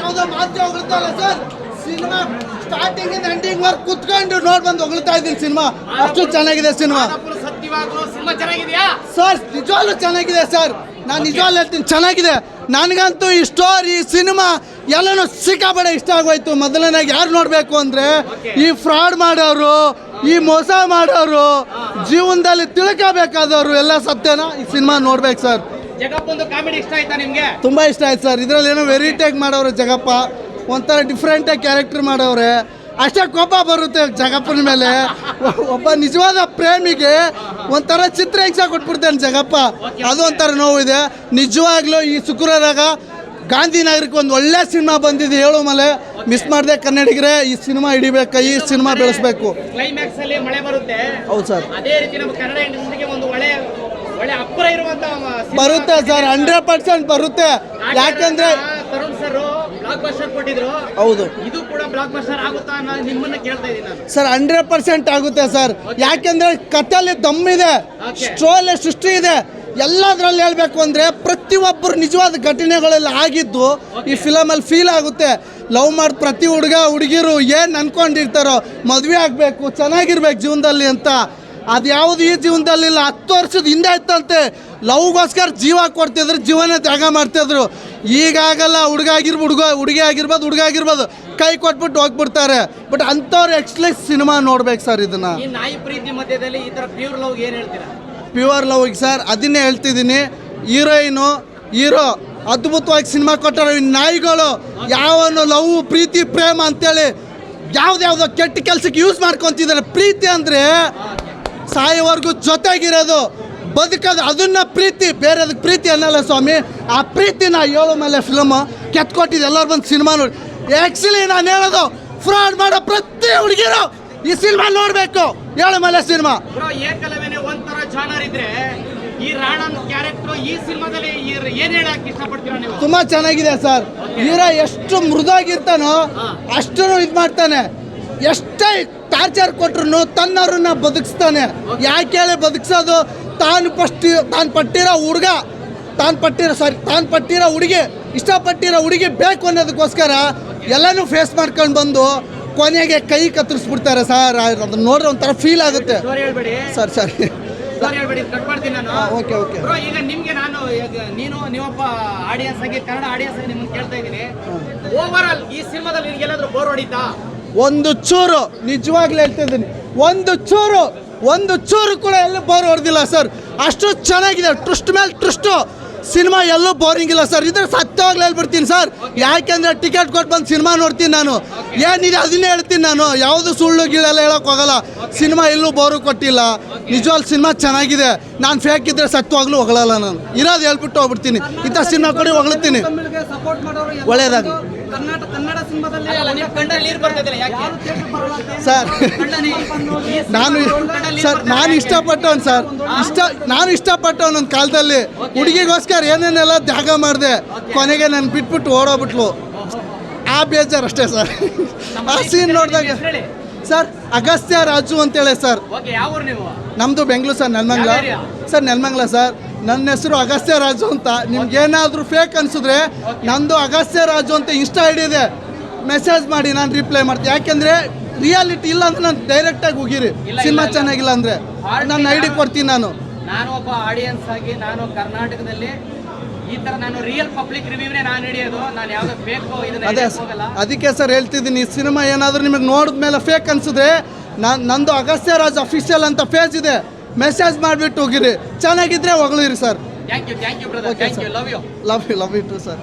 ಯಾವುದೋ ಮಾತು ಹೊಗಳ್ತಲ್ಲ ಸರ್. ಸಿನಿಮಾ ಸ್ಟಾರ್ಟಿಂಗ್ ಇಂದ ಎಂಡಿಂಗ್ ವರ್ಕ್ ಕುತ್ಕೊಂಡು ನೋಡ್ ಬಂದು ಹೊಗಳ್ತಾ ಇದ್ದೀನಿ ಸಿನಿಮಾ. ಅಷ್ಟು ಚೆನ್ನಾಗಿದೆ ಸಿನಿಮಾ. ಸರ್ ನಿಜವಾಗ್ಲೂ ಚೆನ್ನಾಗಿದೆ ಸರ್. ನಾನು ನಿಜವಾಗ್ಲೂ ಹೇಳ್ತೀನಿ ಚೆನ್ನಾಗಿದೆ. ನನಗಂತೂ ಈ ಸ್ಟೋರಿ ಸಿನಿಮಾ ಎಲ್ಲನೂ ಸಿಕ್ಕಾಪಡೆ ಇಷ್ಟ ಆಗೋಯ್ತು. ಮೊದಲನೇ ಯಾರು ನೋಡಬೇಕು ಅಂದರೆ ಈ ಫ್ರಾಡ್ ಮಾಡೋರು ಈ ಮೋಸ ಮಾಡೋರು ಜೀವನದಲ್ಲಿ ತಿಳ್ಕೋಬೇಕಾದವರು ಎಲ್ಲ ಸತ್ಯನ ಈ ಸಿನಿಮಾ ನೋಡ್ಬೇಕು ಸರ್. ಜಗಪ್ಪಂದು ಕಾಮಿಡಿ ಇಷ್ಟ ಆಯ್ತಾ ನಿಮ್ಗೆ? ತುಂಬ ಇಷ್ಟ ಆಯ್ತು ಸರ್. ಇದರಲ್ಲಿ ಏನೋ ವೆರೈಟಿಯಾಗಿ ಮಾಡೋರು ಜಗಪ್ಪ. ಒಂಥರ ಡಿಫ್ರೆಂಟಾಗಿ ಕ್ಯಾರೆಕ್ಟರ್ ಮಾಡವ್ರೆ. ಅಷ್ಟೇ ಕೋಪ ಬರುತ್ತೆ ಜಗಪ್ಪನ ಮೇಲೆ. ಒಬ್ಬ ನಿಜವಾದ ಪ್ರೇಮಿಗೆ ಒಂಥರ ಚಿತ್ರ ಹಿಂಸೆ ಕೊಟ್ಬಿಡ್ತಾನೆ ಜಗಪ್ಪ. ಅದು ಒಂಥರ ನೋವಿದೆ. ನಿಜವಾಗ್ಲೂ ಈ ಶುಕ್ರವಾರಾಗ ಗಾಂಧಿನಗರಕ್ಕೆ ಒಂದು ಒಳ್ಳೆ ಸಿನಿಮಾ ಬಂದಿದೆ. ಹೇಳು ಮಲೆ. ಮಿಸ್ ಮಾಡಿದೆ ಕನ್ನಡಿಗರೇ ಈ ಸಿನಿಮಾ ಹಿಡಿಬೇಕು? ಈ ಸಿನಿಮಾ ಬೆಳೆಸ್ಬೇಕು. ಹೌದು ಸರ್. ಅದೇ ರೀತಿ ನಮ್ಮ ಕನ್ನಡ ಇಂಡಸ್ಟ್ರಿಗೆ ಒಂದು ಒಳ್ಳೆ ಬರುತ್ತೆ ಸರ್ ಹಂಡ್ರೆಡ್ ಪರ್ಸೆಂಟ್ ಬರುತ್ತೆ. ಯಾಕಂದ್ರೆ ಹೌದು. ಸರ್ ಹಂಡ್ರೆಡ್ ಪರ್ಸೆಂಟ್ ಆಗುತ್ತೆ ಸರ್. ಯಾಕೆಂದ್ರೆ ಕಥೆಯಲ್ಲಿ ದಮ್ ಇದೆ ಸ್ಟ್ರೋಲ್ ಸೃಷ್ಟಿ ಇದೆ. ಎಲ್ಲದ್ರಲ್ಲಿ ಹೇಳ್ಬೇಕು ಅಂದ್ರೆ ಪ್ರತಿಯೊಬ್ಬರು ನಿಜವಾದ ಘಟನೆಗಳೆಲ್ಲ ಆಗಿದ್ದು ಈ ಫಿಲಮಲ್ಲಿ ಫೀಲ್ ಆಗುತ್ತೆ. ಲವ್ ಮಾಡಿ ಪ್ರತಿ ಹುಡುಗ ಹುಡುಗಿರು ಏನು ಅನ್ಕೊಂಡಿರ್ತಾರೋ ಮದುವೆ ಆಗಬೇಕು ಚೆನ್ನಾಗಿರ್ಬೇಕು ಜೀವನದಲ್ಲಿ ಅಂತ. ಅದು ಯಾವುದು ಈ ಜೀವನದಲ್ಲಿಲ್ಲ ಹತ್ತು ವರ್ಷದ ಹಿಂದೆ ಇತ್ತಂತೆ. ಲವ್ಗೋಸ್ಕರ ಜೀವ ಕೊಡ್ತಿದ್ರು ಜೀವನ ತ್ಯಾಗ ಮಾಡ್ತಿದ್ರು. ಈಗಾಗಲ್ಲ ಹುಡುಗ ಆಗಿರ್ಬೋದು ಹುಡುಗ ಹುಡುಗಿ ಆಗಿರ್ಬೋದು ಹುಡುಗ ಆಗಿರ್ಬೋದು ಕೈ ಕೊಟ್ಬಿಟ್ಟು ಹೋಗ್ಬಿಡ್ತಾರೆ. ಬಟ್ ಅಂಥವ್ರು ಎಕ್ಸ್ಲೆಸ್ ಸಿನಿಮಾ ನೋಡ್ಬೇಕು ಸರ್ ಇದನ್ನ. ಈ ನಾಯಿ ಪ್ರೀತಿ ಮಧ್ಯದಲ್ಲಿ ಈ ತರ ಪ್ಯೂರ್ ಲವ್ ಏನು ಹೇಳ್ತೀರಾ? ಪ್ಯೂರ್ ಲವ್ ಸರ್ ಅದನ್ನೇ ಹೇಳ್ತಿದ್ದೀನಿ. ಹೀರೋಯಿನು ಹೀರೋ ಅದ್ಭುತವಾಗಿ ಸಿನಿಮಾ ಕೊಟ್ಟಾರೆ. ನಾಯಿಗಳು ಯಾವನು ಲವ್ ಪ್ರೀತಿ ಪ್ರೇಮ ಅಂತೇಳಿ ಯಾವ್ದ್ಯಾವ್ದೋ ಕೆಟ್ಟ ಕೆಲಸಕ್ಕೆ ಯೂಸ್ ಮಾಡ್ಕೊತಿದ್ದಾರೆ. ಪ್ರೀತಿ ಅಂದರೆ ಸಾಯೋವರೆಗೂ ಜೊತೆಗಿರೋದು ಬದುಕೋದು ಅದನ್ನ ಪ್ರೀತಿ ಬೇರೆ ಅದಕ್ಕೆ ಪ್ರೀತಿ ಅನ್ನಲ್ಲ ಸ್ವಾಮಿ. ಆ ಪ್ರೀತಿನ ಏಳು ಮೇಲೆ ಫಿಲಮ್ ಕೆತ್ಕೊಟ್ಟಿದ್ದು ಎಲ್ಲರೂ ಬಂದು ಸಿನಿಮಾ ನೋಡಿ. ಆ್ಯಕ್ಚುಲಿ ನಾನು ಹೇಳೋದು ಫ್ರಾಡ್ ಮಾಡೋ ಪ್ರತಿ ಹುಡುಗಿರು ಈ ಸಿನಿಮಾ ನೋಡಬೇಕು. ಏಳು ಮೇಲೆ ಸಿನಿಮಾ ತುಂಬಾ ಚೆನ್ನಾಗಿದೆ ಸರ್. ಹೀರೋ ಎಷ್ಟು ಮೃದಾಗಿರ್ತಾನೋ ಅಷ್ಟು ಇದು ಮಾಡ್ತಾನೆ. ಎಷ್ಟೇ ಟಾರ್ಚರ್ ಕೊಟ್ರು ತನ್ನವ್ರನ್ನ ಬದುಕಿಸ್ತಾನೆ. ಯಾಕೆ ಹೇಳಿ ಬದುಕಿಸೋದು? ತಾನು ಫಸ್ಟ್ ತಾನು ಪಟ್ಟಿರೋ ಹುಡುಗ ತಾನು ಪಟ್ಟಿರೋ ಸಾರಿ ತಾನು ಪಟ್ಟಿರೋ ಹುಡುಗಿ ಇಷ್ಟಪಟ್ಟಿರೋ ಹುಡುಗಿ ಬೇಕು ಅನ್ನೋದಕ್ಕೋಸ್ಕರ ಎಲ್ಲನೂ ಫೇಸ್ ಮಾಡ್ಕೊಂಡು ಬಂದು ಕೊನೆಗೆ ಕೈ ಕತ್ತರಿಸ್ಬಿಡ್ತಾರೆ ಸರ್. ಅದನ್ನ ನೋಡ್ರೆ ಒಂಥರ ಫೀಲ್ ಆಗುತ್ತೆ. ಸರಿ ಸರ್ ಸರಿ ಹೇಳ್ಬೇಡಿ ಕಟ್ ಮಾಡ್ತೀನಿ ನಾನು. ಓಕೆ ಓಕೆ ಈಗ ನಿಮಗೆ ನಾನು ನೀನು ನೀವೊಬ್ಬ ಆಡಿಯನ್ಸ್ ಆಗಿ ಕನ್ನಡ ಆಡಿಯನ್ಸ್ ಆಗಿ ನಿಮ್ಮನ್ನು ಕೇಳ್ತಾ ಇದ್ದೀನಿ. ಓವರ್ ಆಲ್ ಈ ಸಿನಿಮಾದಲ್ಲಿ ನಿಮ್ಗೆ ಎಲ್ಲಾದರೂ ಬೋರ್ ಹೊಡಿತಾ? ಒಂದು ಚೂರು, ನಿಜವಾಗ್ಲೂ ಹೇಳ್ತಿದ್ದೀನಿ ಒಂದು ಚೂರು ಒಂದು ಚೂರು ಕೂಡ ಎಲ್ಲೂ ಬೋರ್ ಹೊಡೆದಿಲ್ಲ ಸರ್ ಅಷ್ಟು ಚೆನ್ನಾಗಿದೆ ಟ್ರಸ್ಟ್ ಮೇಲೆ ಟ್ರಸ್ಟು ಸಿನಿಮಾ ಎಲ್ಲೂ ಬೋರಿಂಗ್ ಇಲ್ಲ ಸರ್ ಇದ್ರೆ ಸತ್ಯವಾಗ್ಲೂ ಹೇಳ್ಬಿಡ್ತೀನಿ ಸರ್ ಯಾಕೆಂದ್ರೆ ಟಿಕೆಟ್ ಕೊಟ್ಟು ಬಂದು ಸಿನಿಮಾ ನೋಡ್ತೀನಿ ನಾನು. ಏನಿದೆ ಅದನ್ನೇ ಹೇಳ್ತೀನಿ ನಾನು. ಯಾವುದು ಸುಳ್ಳು ಗೀಳೆಲ್ಲ ಹೇಳೋಕೆ ಹೋಗಲ್ಲ ಸಿನಿಮಾ ಎಲ್ಲೂ ಬೋರು ಕೊಟ್ಟಿಲ್ಲ. ನಿಜವಾಗ್ಲೂ ಸಿನಿಮಾ ಚೆನ್ನಾಗಿದೆ. ನಾನು ಫೇಕ್ ಇದ್ರೆ ಸತ್ಯವಾಗ್ಲೂ ಹೊಗಳಲ್ಲ ನಾನು. ಇರೋದು ಹೇಳ್ಬಿಟ್ಟು ಹೋಗ್ಬಿಡ್ತೀನಿ. ಇಂಥ ಸಿನಿಮಾ ಕೊಡಿ ಹೊಗಳ್ತೀನಿ. ಒಳ್ಳೆಯದಾಗಲಿ ಕರ್ನಾಟಕ ಕನ್ನಡ ಸಿನಿಮಾದಲ್ಲಿ ಅಲ್ಲ ಕಣ್ಣಲ್ಲಿ ನೀರು ಬರ್ತಿದ್ದಿಲ್ಲ ಯಾಕೆ? ಸರ್ ನಾನು ಸರ್ ನಾನು ಇಷ್ಟಪಟ್ಟವನು ಸರ್. ಇಷ್ಟ ನಾನು ಇಷ್ಟಪಟ್ಟವನು ಒಂದು ಕಾಲದಲ್ಲಿ. ಹುಡುಗಿಗೋಸ್ಕರ ಏನೇನೆಲ್ಲ ತ್ಯಾಗ ಮಾಡಿದೆ ಕೊನೆಗೆ ನಾನು ಬಿಟ್ಬಿಟ್ಟು ಓಡೋಗ್ಬಿಟ್ಲು. ಆ ಬೇಜಾರು ಅಷ್ಟೇ ಸರ್. ಆ ಸೀನ್ ನೋಡಿದಾಗ ಸರ್ ಅಗಸ್ತ್ಯ ರಾಜು ಅಂತೇಳಿ ಸರ್. ಓಕೆ ಯಾವ ನೀವು? ನಮ್ಮದು Bengaluru sir Nelamangala. Sir Nelamangala sir. ನನ್ನ ಹೆಸರು ಅಗಸ್ತ್ಯ ರಾಜು ಅಂತ. ನಿಮ್ಗೆ ಏನಾದರೂ ಫೇಕ್ ಅನಿಸಿದ್ರೆ ನಂದು ಅಗಸ್ತ್ಯ ರಾಜು ಅಂತ ಇನ್ಸ್ಟಾ ಐಡಿ ಇದೆ. ಮೆಸೇಜ್ ಮಾಡಿ ನಾನು ರಿಪ್ಲೈ ಮಾಡ್ತೀನಿ. ಯಾಕೆಂದರೆ ರಿಯಾಲಿಟಿ ಇಲ್ಲ ಅಂದ್ರೆ ನಾನು ಡೈರೆಕ್ಟಾಗಿ ಹೋಗಿರಿ. ಸಿನಿಮಾ ಚೆನ್ನಾಗಿಲ್ಲ ಅಂದರೆ. ನನ್ನ ಐ ಡಿ ಕೊಡ್ತೀನಿ ನಾನು. ನಾನು ಒಬ್ಬ ಆಡಿಯನ್ಸ್ ಆಗಿ ನಾನು ಕರ್ನಾಟಕದಲ್ಲಿ ಈ ತರ ನಾನು ರಿಯಲ್ ಪಬ್ಲಿಕ್ ರಿವ್ಯೂನೇ ನಾನು ಹಿಡಿಯೋದು ನಾನು ಯಾವ್ದು ಫೇಕ್ ಅದೇ ಅದಕ್ಕೆ ಸರ್ ಹೇಳ್ತಿದ್ದೀನಿ ಈ ಸಿನಿಮಾ ಏನಾದರೂ ನಿಮಗೆ ನೋಡಿದ್ಮೇಲೆ ಫೇಕ್ ಅನ್ಸಿದ್ರೆ ನಾನು ನಂದು ಅಗಸ್ತ್ಯ ರಾಜ್ ಅಫಿಷಿಯಲ್ ಅಂತ ಪೇಜ್ ಇದೆ. ಮೆಸೇಜ್ ಮಾಡಿಬಿಟ್ಟು ಹೋಗಿರಿ. ಚೆನ್ನಾಗಿದ್ರೆ ಹೊಗಳಿರಿ sir thank you thank you brother thank you love you love you love you too sir